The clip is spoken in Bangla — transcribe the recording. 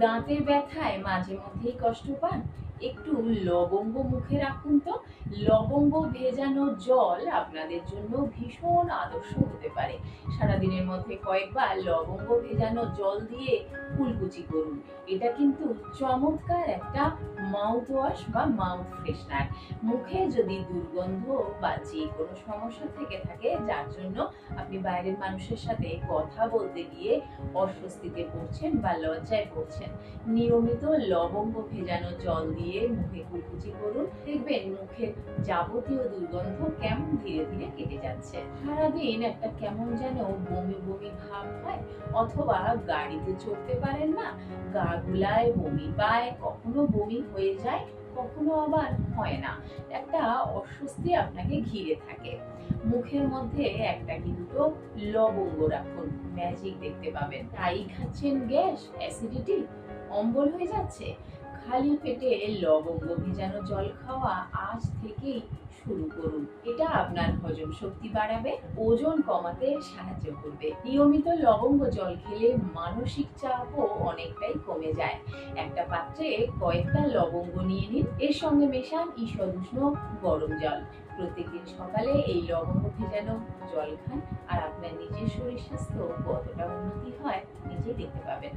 দাঁতের ব্যথায় মাঝে মধ্যেই কষ্ট পান? একটু লবঙ্গ মুখে রাখুন তো। লবঙ্গ ভেজানো জল আপনাদের জন্য ভীষণ আদর্শ হতে পারে। সারাদিনের মধ্যে কয়েকবার লবঙ্গ ভেজানো জল দিয়ে কুলকুচি করুন। এটা কিন্তু চমৎকার একটা মাউথ ওয়াশ বা মাউথ ফ্রেশনার মুখে যদি দুর্গন্ধ বা যে কোনো সমস্যা থেকে থাকে, যার জন্য আপনি বাইরের মানুষের সাথে কথা বলতে গিয়ে অস্বস্তিতে পড়ছেন বা লজ্জায় পড়ছেন নিয়মিত লবঙ্গ ভেজানো জল দিয়ে মুখে কুলকুচি করুন। দেখবেন মুখের যাবতীয় দুর্গন্ধ কেমন ধীরে ধীরে কেটে যাচ্ছে। সারাদিন একটা কেমন যেন বমি বমি ভাব অথবা গাড়িতে চড়তে পারেন না গা গুলায় বমি পায়, কখনো বমি হয়ে যায়, কখনো আবার হয় না। একটা অস্বস্তি আপনাকে ঘিরে থাকে। মুখের মধ্যে একটা কি দুটো লবঙ্গ রাখুন ম্যাজিক দেখতে পাবেন। তাই খাচ্ছেন গ্যাস অ্যাসিডিটি অম্বল হয়ে যাচ্ছে। খালি পেটে লবঙ্গ ভেজানো জল খাওয়া আজ থেকেই শুরু করুন। এটা আপনার হজম শক্তি বাড়াবে, ওজন কমাতে সাহায্য করবে। নিয়মিত লবঙ্গ জল খেলে মানসিক চাপও অনেকটাই কমে যায়। একটা পাত্রে কয়েকটা লবঙ্গ নিয়ে নিন, এর সঙ্গে মেশান ঈষদ উষ্ণ গরম জল। প্রত্যেকদিন সকালে এই লবঙ্গ ভেজানো জল খান আর আপনার নিজের শরীর স্বাস্থ্য কতটা উন্নতি হয়, নিজেই দেখতে পাবেন।